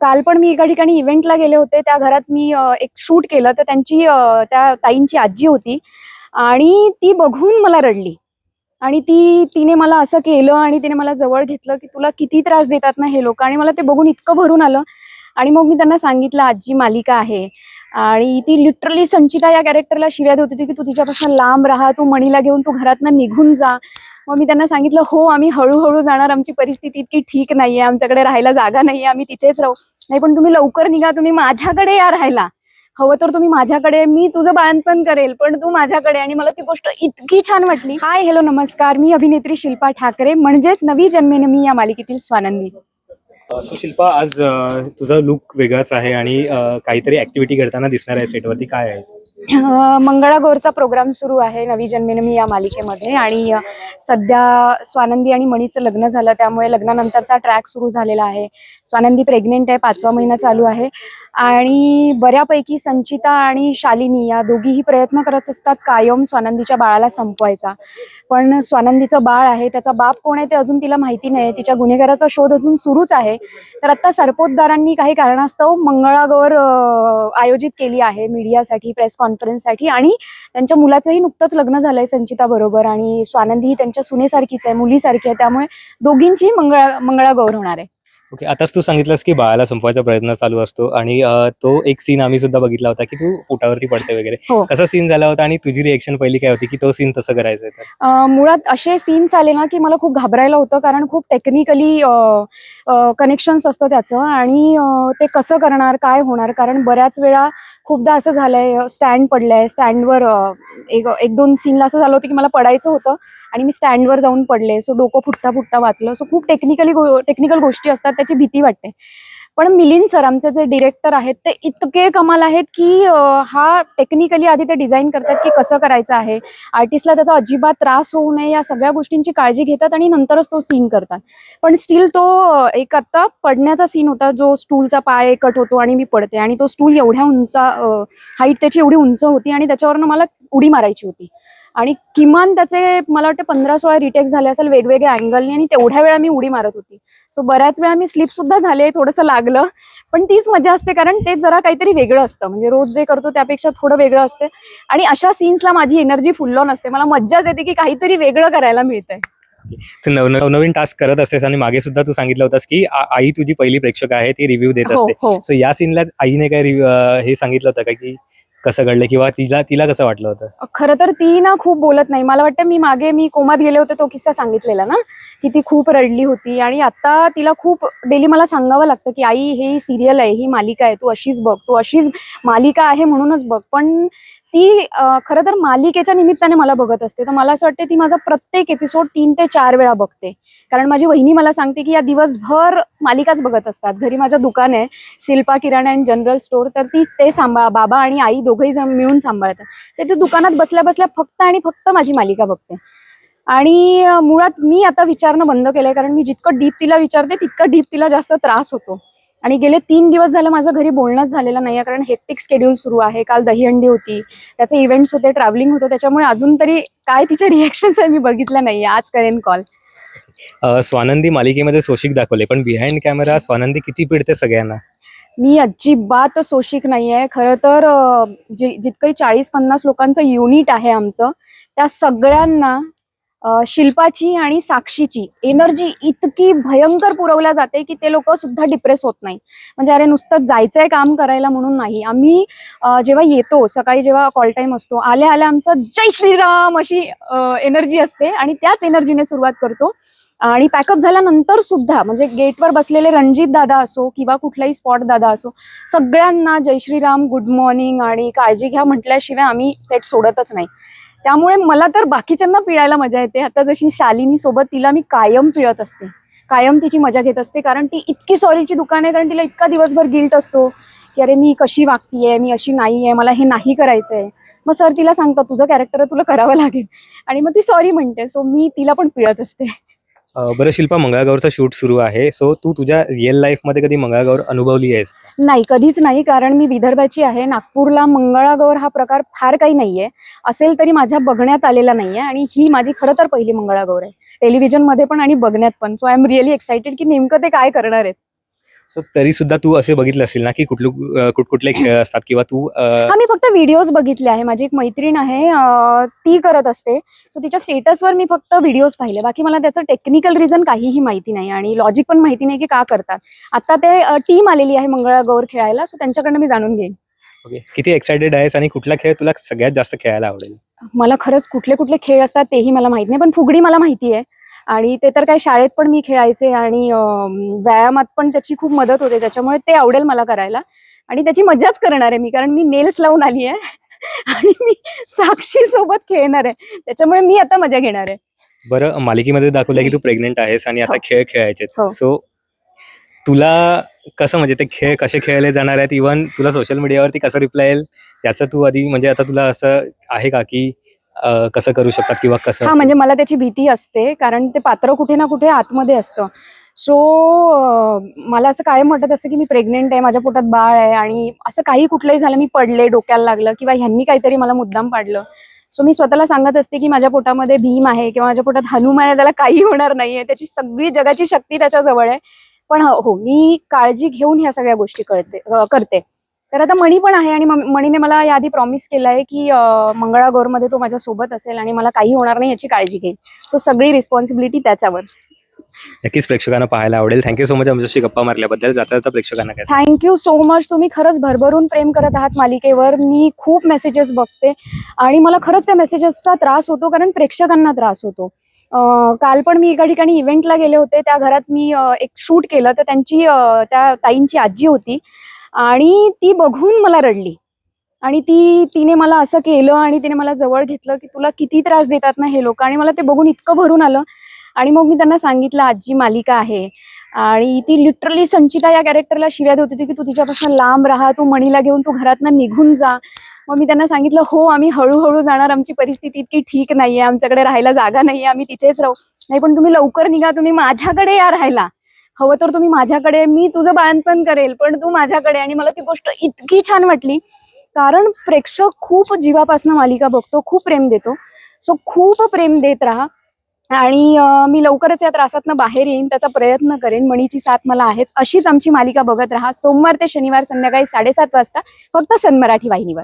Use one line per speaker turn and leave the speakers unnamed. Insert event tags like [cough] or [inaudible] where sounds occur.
काल पण मी एका ठिकाणी इव्हेंटला गेले होते. त्या घरात मी एक शूट केलं. तर त्यांची त्या ताईंची आजी होती. आणि ती बघून मला रडली. आणि ती तिने मला असं केलं आणि तिने मला जवळ घेतलं की तुला किती त्रास देतात ना हे लोक. आणि मला ते बघून इतकं भरून आलं. आणि मग मी त्यांना सांगितलं आजी मालिका आहे. आणि ती लिटरली संचिता या कॅरेक्टरला शिव्या देत होती की तू तिच्यापासून लांब राहा. तू मणीला घेऊन तू घरातनं निघून जा. मग मी त्यांना सांगितलं हो आम्ही हळूहळू जाणार. आमची परिस्थिती इतकी ठीक नाहीये. आमच्याकडे राहायला जागा नाहीये. आम्ही तिथेच राहू. नाही पण तुम्ही लवकर निघा. तुम्ही माझ्याकडे या राहायला. हवं तर तुम्ही माझ्याकडे मी तुझं बाळणपण करेल पण तू माझ्याकडे आणि मला ती गोष्ट इतकी छान वाटली. हाय हॅलो नमस्कार. मी अभिनेत्री शिल्पा ठाकरे. म्हणजेच नवी जन्मेने मी या मालिकेतील स्वानंदी.
सो शिल्पा आज तुझा लुक वेगळाच आहे आणि काहीतरी ऍक्टिव्हिटी करताना दिसणार आहे सेटवरती काय आहे?
मंगळागौरचा प्रोग्राम सुरू आहे नवी जन्मेनमी या मालिकेमध्ये आणि सध्या स्वानंदी आणि मणीचं लग्न झालं त्यामुळे लग्नानंतरचा ट्रॅक सुरू झालेला आहे. स्वानंदी प्रेग्नेंट आहे पाचवा महिना चालू आहे. आणि बऱ्यापैकी संचिता आणि शालिनी या दोघीही प्रयत्न करत असतात कायम स्वानंदीच्या बाळाला संपवायचा. पण स्वानंदीचं बाळ आहे त्याचा बाप कोण आहे ते अजून तिला माहिती नाही. तिच्या गुन्हेगाराचा शोध अजून सुरूच आहे. तर आता सरपोतदारांनी काही कारणास्तव मंगळागौर आयोजित केली आहे मीडियासाठी प्रेस कॉन्फरन्ससाठी आणि त्यांच्या मुलाचंही नुकतंच लग्न झालंय संचिता बरोबर आणि स्वानंदी ही त्यांच्या सुनेसारखीच आहे मुलीसारखी आहे. त्यामुळे दोघींचीही मंगळा मंगळागौर होणार आहे.
ओके आताच तू सांगितलंस की बाळाला संपवायचा प्रयत्न चालू असतो आणि तो एक सीन आम्ही सुद्धा बघितला होता की तू पोटावरती पडते वगैरे.
हो.
कसा सीन झाला होता आणि तुझी रिएक्शन पहिली काय होती की तो सीन तसं करायचं तर?
अं, मुळात असे सीन्स आले ना की मला खूप घाबरायला होतं कारण खूप टेक्निकली कनेक्शन्स असतं त्याचं. आणि अं, ते कसं करणार काय होणार? कारण बऱ्याच वेळा खूपदा असं झालंय स्टँड पडलंय स्टँडवर एक एक दोन सीनला असं झालं होतं की मला पडायचं होतं आणि मी स्टँडवर जाऊन पडले. सो डोकं फुटता फुटता वाचलं. सो खूप टेक्निकली टेक्निकल गोष्टी असतात त्याची भीती वाटते. पण मिलिंद सर आमचे जे डिरेक्टर आहेत ते इतके कमाल आहेत की हा टेक्निकली आधी ते डिझाईन करतात की कसं करायचं आहे. आर्टिस्टला त्याचा अजिबात त्रास होऊ नये या सगळ्या गोष्टींची काळजी घेतात आणि नंतरच तो सीन करतात. पण स्टील तो एक आत्ता पडण्याचा सीन होता जो स्टूलचा पाय कट होतो आणि मी पडते. आणि तो स्टूल एवढ्या उंच हाईट त्याची एवढी उंच होती आणि त्याच्यावरनं मला उडी मारायची होती. आणि किमान त्याचे मला वाटतं पंधरा सोळा रिटेक झाले असेल वेगवेगळ्या अँगलने आणि तेवढ्या वेळा मी उडी मारत होती. सो बऱ्याच वेळा मी स्लिप सुद्धा झाले थोडंसं लागलं पण तीच मजा असते कारण ते जरा काहीतरी वेगळं असतं. म्हणजे रोज जे करतो त्यापेक्षा थोडं वेगळं असते. आणि अशा सीन्सला माझी एनर्जी फुल ऑन असते. मला मज्जाच येते की काहीतरी वेगळं करायला मिळतंय.
तू नव- नवनवीन टास्क करत असतेस आणि मागे सुद्धा तू सांगितलं होतास की आई तुझी पहिली प्रेक्षक आहे ती रिव्ह्यू देत
हो
असते.
हो.
सो या सीनला आईने काय हे सांगितलं होतं का की कसं घडलं किंवा तिला तिला कसं वाटलं होतं?
खरं तर ती ना खूप बोलत नाही. मला वाटतं मी मागे मी कोमात गेले होते तो किस्सा सांगितलेला ना की ती खूप रडली होती. आणि आता तिला खूप डेली मला सांगावं लागतं की आई हे सिरियल आहे ही मालिका आहे तू अशीच बघ तू अशीच मालिका आहे म्हणूनच बघ. पण ती खर खरं तर मालिकेच्या निमित्ताने मला बघत असते. तर मला असं वाटतं ती माझा प्रत्येक एपिसोड तीन ते चार वेळा बघते. कारण माझी वहिनी मला सांगते की या दिवसभर मालिकाच बघत असतात. घरी माझ्या दुकान आहे Shilpa Kirana and general store तर ती ते सांभाळ बाबा आणि आई दोघंही जण मिळून सांभाळतात. तर ती दुकानात बसल्या बसल्या फक्त आणि फक्त माझी मालिका बघते. आणि मुळात मी आता विचारणं बंद केलंय. कारण मी जितकं डीप तिला विचारते तितकं डीप तिला जास्त त्रास होतो. आणि गेले तीन दिवस झालं माझं घरी बोलणंच झालेलं नाही कारण हेक्टिक शेड्यूल सुरू आहे. काल दहीहंडी होती त्याचे इव्हेंट्स होते ट्रॅव्हलिंग होतं त्याच्यामुळे अजून तरी काय तिचे रिएक्शन्स आहे मी बघितलं नाहीये. आज करेन कॉल
स्वानंदी मालिकेमध्ये सोशिक दाखवले पण बिहाइंड कॅमेरा स्वानंदी किती पिडते सगळ्यांना?
मी अजिबात सोशिक नाहीये. खरं तर जितकंही चाळीस पन्नास लोकांचं युनिट आहे आमचं त्या सगळ्यांना शिल्पाची आणि साक्षीची एनर्जी इतकी भयंकर पुरवल्या जाते की ते लोक सुद्धा डिप्रेस होत नाही म्हणजे अरे नुसतं जायचंय काम करायला म्हणून नाही. आम्ही जेव्हा येतो सकाळी जेव्हा कॉल टाईम असतो आल्या आल्या आमचं जय श्रीराम अशी एनर्जी असते आणि त्याच एनर्जीने सुरुवात करतो. आणि पॅकअप झाल्यानंतर सुद्धा म्हणजे गेटवर बसलेले रणजित दादा असो किंवा कुठलाही स्पॉट दादा असो सगळ्यांना जय श्रीराम गुड मॉर्निंग आणि काळजी घ्या म्हटल्याशिवाय आम्ही सेट सोडतच नाही. त्यामुळे मला तर बाकीच्यांना पिळायला मजा येते. आता जशी शालिनी सोबत तिला मी कायम पिळत असते. कायम तिची मजा घेत असते कारण ती इतकी सॉरीची दुकान आहे कारण तिला इतका दिवसभर गिल्ट असतो की अरे मी कशी वागतीये मी अशी नाही आहे मला हे नाही करायचंय. मग सर तिला सांगतात तुझं कॅरेक्टर तुला करावं लागेल. आणि मग ती सॉरी म्हणते. सो मी तिला पण पिळत असते.
बरं शिल्पा मंगळागौरचा शूट सुरू आहे. सो तू तुझ्या रिअल लाईफमध्ये कधी मंगळागौर अनुभवली आहेस
नाही कधीच नाही. कारण मी विदर्भाची आहे. नागपूरला मंगळागौर हा प्रकार फार काही नाहीये. असेल तरी माझ्या बघण्यात आलेला नाहीये आणि ही माझी खरं तर पहिली मंगळागौर आहे. टेलिव्हिजनमध्ये पण आणि बघण्यात पण. So I am really excited की नेमकं ते काय करणार आहेत.
सो तरी सुद्धा तू असे बघितले असतील ना की कुठले कुठकुठले खेळ असतात किंवा तू
हा मी फक्त व्हिडिओज बघितले आहे. माझी एक मैत्रीण आहे ती करत असते. सो तिच्या स्टेटसवर मी फक्त व्हिडिओज पाहिले. बाकी मला त्याचं टेक्निकल रिझन काहीही माहिती नाही आणि लॉजिक पण माहिती नाही की का करतात. आता ते टीम आलेली आहे मंगळागौर खेळायला. सो त्यांच्याकडनं मी जाणून घेईन.
ओके किती एक्सायटेड आहेस आणि कुठला खेळ तुला सगळ्यात जास्त खेळायला आवडेल?
मला खरंच कुठले कुठले खेळ असतात तेही मला माहीत नाही पण फुगडी मला माहिती आहे. आणि ते तर काय शाळेत पण मी खेळायचे आणि व्यायामात पण त्याची खूप मदत होते त्याच्यामुळे ते आवडेल मला करायला. आणि त्याची मजाच करणार आहे मी कारण मी नेल्स लावून आली आहे [laughs] आणि मी साक्षी सोबत खेळणार आहे. त्याच्यामुळे मी आता मजा घेणार आहे.
बरं मालिकेमध्ये दाखवलंय की तू प्रेग्नेंट आहेस आणि आता
हो.
खेळ खेळायचे
हो.
सो तुला कसं म्हणजे ते खेळ कसे खेळले जाणार आहेत? इव्हन तुला सोशल मीडियावरती कसं रिप्लाय येईल? याचं तू आधी म्हणजे आता तुला असं आहे का की कसं करू शकतात किंवा कसं
हा? म्हणजे मला त्याची भीती असते कारण ते पात्र कुठे ना कुठे आतमध्ये असतं. सो मला असं कायम वाटत असतं की मी प्रेग्नेंट आहे माझ्या पोटात बाळ आहे आणि असं काही कुठलंही झालं मी पडले डोक्याला लागलं किंवा ह्यांनी काहीतरी मला मुद्दाम पाडलं. सो मी स्वतःला सांगत असते की माझ्या पोटामध्ये भीम आहे किंवा माझ्या पोटात हनुमान आहे त्याला काही होणार नाहीये. त्याची सगळी जगाची शक्ती त्याच्याजवळ आहे. पण हो हो, मी काळजी घेऊन ह्या सगळ्या गोष्टी करते करते. तर आता मणी पण आहे आणि मणीने मला याआधी प्रॉमिस केलंय की अं, मंगळागौरमध्ये तो माझ्या सोबत असेल आणि मला काही होणार नाही याची काळजी घेईल. सो सगळी रिस्पॉन्सिबिलिटी त्याच्यावर.
नक्कीच प्रेक्षकांना पाहायला आवडेल. थँक्यू सो मच आमच्याशी गप्पा मारल्याबद्दल. जाता जाता प्रेक्षकांना काय
थँक्यू सो मच तुम्ही खरंच भरभरून प्रेम करत आहात मालिकेवर. मी खूप मेसेजेस बघते आणि मला खरंच त्या मेसेजेसचा त्रास होतो कारण प्रेक्षकांना त्रास होतो. काल पण मी एका ठिकाणी इव्हेंटला गेले होते. त्या घरात मी एक शूट केलं. तर त्यांची त्या ताईंची आजी होती. आणि ती बघून मला रडली. आणि ती तिने मला असं केलं आणि तिने मला जवळ घेतलं की तुला किती त्रास देतात ना हे लोक. आणि मला ते बघून इतकं भरून आलं. आणि मग मी त्यांना सांगितलं आजी मालिका आहे. आणि ती लिटरली संचिता या कॅरेक्टरला शिव्या देत होती की तू तिच्यापासून लांब राहा तू मणीला घेऊन तू घरातनं निघून जा. मग मी त्यांना सांगितलं हो आम्ही हळूहळू जाणार. आमची परिस्थिती इतकी ठीक नाहीये. आमच्याकडे राहायला जागा नाहीये. आम्ही तिथेच राहू. नाही पण तुम्ही लवकर निघा. तुम्ही माझ्याकडे या राहायला. हवं तर तुम्ही माझ्याकडे मी तुझं बाळणपण करेल पण तू माझ्याकडे. आणि मला ती गोष्ट इतकी छान वाटली. कारण प्रेक्षक खूप जीवापासून मालिका बघतो खूप प्रेम देतो. सो खूप प्रेम देत राहा. आणि मी लवकरच या त्रासातनं बाहेर येईन त्याचा प्रयत्न करेन. मणीची साथ मला आहेच. अशीच आमची मालिका बघत राहा. सोमवार ते शनिवार संध्याकाळी साडेसात वाजता फक्त सन मराठी वाहिनीवर.